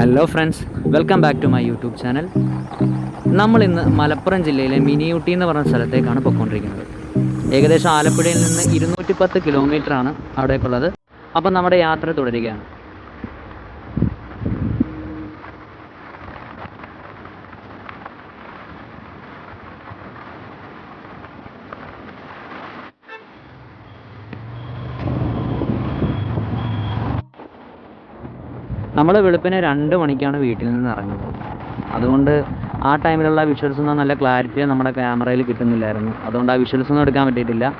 Hello friends welcome back to my YouTube channel നമ്മൾ ഇന്ന് മലപ്പുറം ജില്ലയിലെ മിനിയൂട്ടി എന്ന് പറഞ്ഞ സ്ഥലത്തേക്കാണ് പൊയ്ക്കൊണ്ടിരിക്കുന്നത്. ഏകദേശം ആലപ്പുഴയിൽ നിന്ന് ഇരുന്നൂറ്റി പത്ത് കിലോമീറ്ററാണ് അവിടേക്കുള്ളത്. അപ്പം നമ്മുടെ യാത്ര തുടരുകയാണ്. നമ്മൾ വെളുപ്പിനെ രണ്ട് മണിക്കാണ് വീട്ടിൽ നിന്ന് ഇറങ്ങുന്നത്. അതുകൊണ്ട് ആ ടൈമിലുള്ള വിഷ്വൽസ് ഒന്നും നല്ല ക്ലാരിറ്റി നമ്മുടെ ക്യാമറയിൽ കിട്ടുന്നില്ലായിരുന്നു. അതുകൊണ്ട് ആ വിഷ്വൽസ് ഒന്നും എടുക്കാൻ പറ്റിയിട്ടില്ല.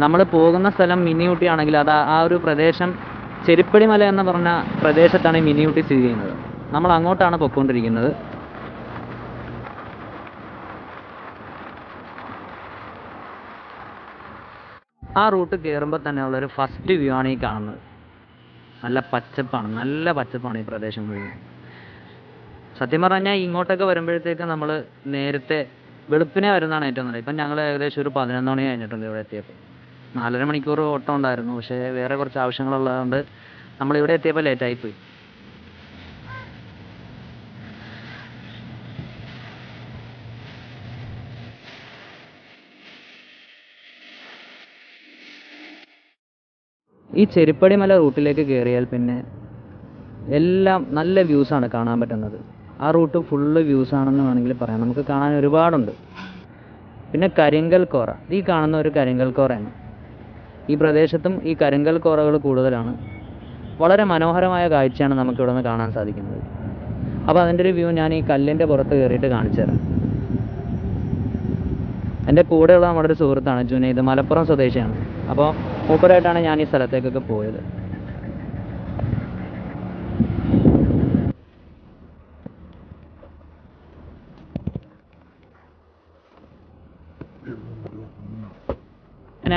നമ്മൾ പോകുന്ന സ്ഥലം മിനി ഊട്ടി ആണെങ്കിൽ അത് ആ- ഒരു പ്രദേശം ചെരുപ്പടി മല എന്ന് പറഞ്ഞ പ്രദേശത്താണ് ഈ മിനി ഊട്ടി സ്ഥിതി ചെയ്യുന്നത്. നമ്മൾ അങ്ങോട്ടാണ് പൊയ്ക്കൊണ്ടിരിക്കുന്നത്. ആ റൂട്ട് കയറുമ്പോൾ തന്നെ ഉള്ളൊരു ഫസ്റ്റ് വ്യൂ ആണ് ഈ കാണുന്നത്. നല്ല പച്ചപ്പാണ് നല്ല പച്ചപ്പാണ് ഈ പ്രദേശം മുഴുവൻ. സത്യം പറഞ്ഞാൽ ഇങ്ങോട്ടൊക്കെ വരുമ്പോഴത്തേക്ക് നമ്മൾ നേരത്തെ വെളുപ്പിനെ വരുന്നതാണ് ഏറ്റവും നല്ലത്. ഇപ്പം ഞങ്ങൾ ഏകദേശം ഒരു പതിനൊന്ന് മണി കഴിഞ്ഞിട്ടുണ്ട് ഇവിടെ എത്തിയപ്പോൾ നാലര മണിക്കൂർ ഓട്ടം ഉണ്ടായിരുന്നു പക്ഷേ വേറെ കുറച്ച് ആവശ്യങ്ങളുള്ളതുകൊണ്ട് നമ്മൾ ഇവിടെ എത്തിയപ്പോൾ ലേറ്റായി ഈ ചെരുപ്പടി മല റൂട്ടിലേക്ക് കയറിയാൽ പിന്നെ എല്ലാം നല്ല വ്യൂസാണ് കാണാൻ പറ്റുന്നത്. ആ റൂട്ട് ഫുള്ള് വ്യൂസ് ആണെന്ന് വേണമെങ്കിൽ പറയാം. നമുക്ക് കാണാൻ ഒരുപാടുണ്ട്. പിന്നെ കരിങ്കൽ കോറ. ഈ കാണുന്ന ഒരു കരിങ്കൽ കോറയാണ്. ഈ പ്രദേശത്തും ഈ കരിങ്കൽ കോറകൾ കൂടുതലാണ്. വളരെ മനോഹരമായ കാഴ്ചയാണ് നമുക്ക് ഇവിടെ നിന്ന് കാണാൻ സാധിക്കുന്നത്. അപ്പോൾ അതിന്റെ ഒരു വ്യൂ ഞാൻ ഈ കല്ലിന്റെ പുറത്ത് കയറിയിട്ട് കാണിച്ചു തരാം. എന്റെ കൂടെയുള്ള നമ്മുടെ ഒരു സുഹൃത്താണ് ജുനൈദ്. മലപ്പുറം സ്വദേശിയാണ്. അപ്പോൾ മൂപ്പരായിട്ടാണ് ഞാൻ ഈ സ്ഥലത്തേക്കൊക്കെ പോയത്.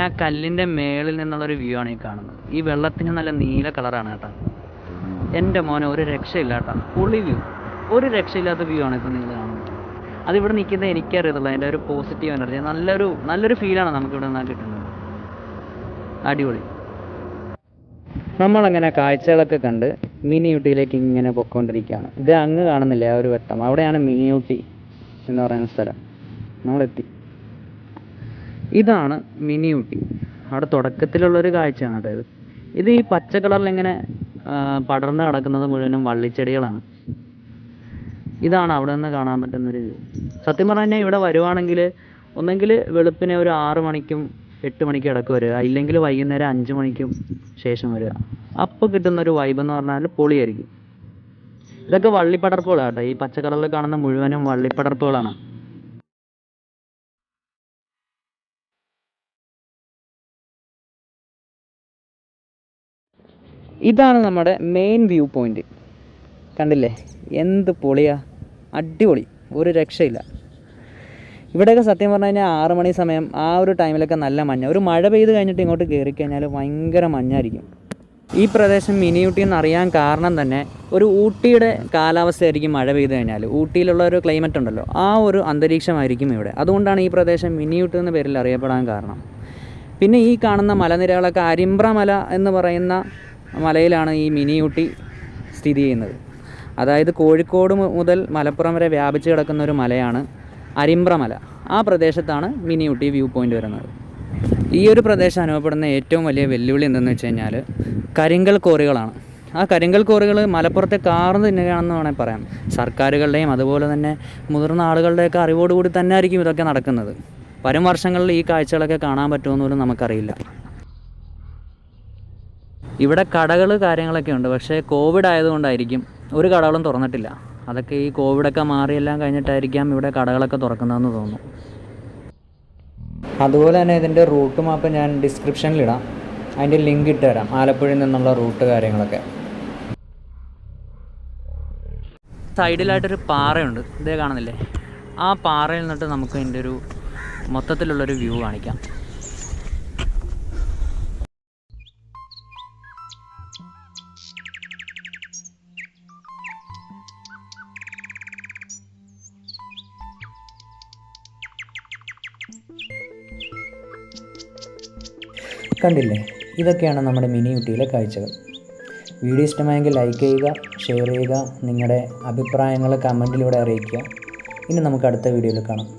ആ കല്ലിന്റെ മേളിൽ നിന്നുള്ളൊരു വ്യൂ ആണ് ഈ കാണുന്നത്. ഈ വെള്ളത്തിന് നല്ല നീല കളറാണ് കേട്ടോ. എന്റെ മോനെ ഒരു രക്ഷയില്ല കേട്ടോ. പുളി വ്യൂ ഒരു രക്ഷയില്ലാത്ത വ്യൂ ആണ് ഇപ്പം നിങ്ങൾ കാണുന്നത്. അതിവിടെ നിൽക്കുന്നത് എനിക്കറിയത്തുള്ളൂ. അതിന്റെ ഒരു പോസിറ്റീവ് എനർജി നല്ലൊരു നല്ലൊരു ഫീലാണ് നമുക്ക് ഇവിടെ നിന്ന് കിട്ടുന്നത്. അടിപൊളി. നമ്മളങ്ങനെ കാഴ്ചകളൊക്കെ കണ്ട് മിനി ഊട്ടിയിലേക്ക് ഇങ്ങനെ പൊയ്ക്കൊണ്ടിരിക്കുകയാണ്. ഇത് അങ്ങ് കാണുന്നില്ല? ആ ഒരു വെട്ടം. അവിടെയാണ് മിനി ഊട്ടി എന്ന് പറയുന്ന സ്ഥലം. നമ്മളെത്തി. ഇതാണ് മിനി ഊട്ടി. അവിടെ തുടക്കത്തിലുള്ളൊരു കാഴ്ചയാണ് അതായത് ഇത്. ഈ പച്ച കളറിൽ ഇങ്ങനെ പടർന്ന് കിടക്കുന്നത് മുഴുവനും വള്ളിച്ചെടികളാണ്. ഇതാണ് അവിടെ നിന്ന് കാണാൻ പറ്റുന്നൊരു സത്യം പറഞ്ഞു കഴിഞ്ഞാൽ ഇവിടെ വരുവാണെങ്കിൽ ഒന്നെങ്കിൽ വെളുപ്പിനെ ഒരു ആറ് മണിക്കും എട്ട് മണിക്ക് ഇടയ്ക്ക് വരിക. ഇല്ലെങ്കിൽ വൈകുന്നേരം അഞ്ച് മണിക്കും ശേഷം വരിക. അപ്പോൾ കിട്ടുന്ന ഒരു വൈബ് എന്ന് പറഞ്ഞാൽ പൊളിയായിരിക്കും. ഇതൊക്കെ വള്ളിപ്പടർപ്പുകളാണ് കേട്ടോ. ഈ പച്ച കാണുന്ന മുഴുവനും വള്ളിപ്പടർപ്പുകളാണ്. ഇതാണ് നമ്മുടെ മെയിൻ വ്യൂ പോയിന്റ് കണ്ടില്ലേ? എന്ത് പൊളിയാ? അടിപൊളി. ഒരു രക്ഷയില്ല. ഇവിടെയൊക്കെ സത്യം പറഞ്ഞു കഴിഞ്ഞാൽ ആറ് മണി സമയം ആ ഒരു ടൈമിലൊക്കെ നല്ല മഞ്ഞ. ഒരു മഴ പെയ്ത് കഴിഞ്ഞിട്ട് ഇങ്ങോട്ട് കയറി കഴിഞ്ഞാൽ ഭയങ്കര മഞ്ഞായിരിക്കും. ഈ പ്രദേശം മിനി ഊട്ടി എന്ന് അറിയാൻ കാരണം തന്നെ ഒരു ഊട്ടിയുടെ കാലാവസ്ഥയായിരിക്കും മഴ പെയ്ത് കഴിഞ്ഞാൽ ഊട്ടിയിലുള്ള ഒരു ക്ലൈമറ്റ് ഉണ്ടല്ലോ ആ ഒരു അന്തരീക്ഷമായിരിക്കും ഇവിടെ. അതുകൊണ്ടാണ് ഈ പ്രദേശം മിനി ഊട്ടി എന്ന പേരിൽ അറിയപ്പെടാൻ കാരണം. പിന്നെ ഈ കാണുന്ന മലനിരകളൊക്കെ അരിമ്പ്ര മല എന്ന് പറയുന്ന മലയിലാണ് ഈ മിനി ഊട്ടി സ്ഥിതി ചെയ്യുന്നത്. അതായത് കോഴിക്കോട് മുതൽ മലപ്പുറം വരെ വ്യാപിച്ച് കിടക്കുന്ന ഒരു മലയാണ് അരിമ്പ്ര മല ആ പ്രദേശത്താണ് മിനി ഊട്ടി വ്യൂ പോയിന്റ് വരുന്നത്. ഈ ഒരു പ്രദേശം അനുഭവപ്പെടുന്ന ഏറ്റവും വലിയ വെല്ലുവിളി എന്തെന്ന് വെച്ച് കഴിഞ്ഞാൽ കരിങ്കൽ കോറികളാണ് ആ കരിങ്കൽ കോറികൾ മലപ്പുറത്തെ കാർന്ന് തിന്നുകയാണെന്ന് വേണമെങ്കിൽ പറയാം. സർക്കാരുകളുടെയും അതുപോലെ തന്നെ മുതിർന്ന ആളുകളുടെയൊക്കെ അറിവോടുകൂടി തന്നെ ആയിരിക്കും ഇതൊക്കെ നടക്കുന്നത്. വരും വർഷങ്ങളിൽ ഈ കാഴ്ചകളൊക്കെ കാണാൻ പറ്റുമെന്ന് പോലും നമുക്കറിയില്ല. ഇവിടെ കടകൾ കാര്യങ്ങളൊക്കെ ഉണ്ട്. പക്ഷേ കോവിഡ് ആയതുകൊണ്ടായിരിക്കും ഒരു കടകളും തുറന്നിട്ടില്ല. അതൊക്കെ ഈ കോവിഡൊക്കെ മാറിയെല്ലാം കഴിഞ്ഞിട്ടായിരിക്കാം ഇവിടെ കടകളൊക്കെ തുറക്കുന്നതെന്ന് തോന്നുന്നു. അതുപോലെ തന്നെ ഇതിന്റെ റൂട്ട് മാപ്പ് ഞാൻ ഡിസ്ക്രിപ്ഷനിലിടാം അതിന്റെ ലിങ്ക് ഇട്ട് തരാം ആലപ്പുഴയിൽ നിന്നുള്ള റൂട്ട് കാര്യങ്ങളൊക്കെ. സൈഡിലായിട്ടൊരു പാറയുണ്ട് ഇതേ കാണുന്നില്ലേ? ആ പാറയിൽ നിന്നിട്ട് നമുക്ക് അതിന്റെ ഒരു മൊത്തത്തിലുള്ളൊരു വ്യൂ കാണിക്കാം. കണ്ടില്ലേ? ഇതൊക്കെയാണ് നമ്മുടെ മിനി ഊട്ടിയിലെ കാഴ്ചകൾ. വീഡിയോ ഇഷ്ടമായെങ്കിൽ ലൈക്ക് ചെയ്യുക ഷെയർ ചെയ്യുക നിങ്ങളുടെ അഭിപ്രായങ്ങൾ കമന്റിലൂടെ അറിയിക്കുക. ഇനി നമുക്ക് അടുത്ത വീഡിയോയിൽ കാണാം.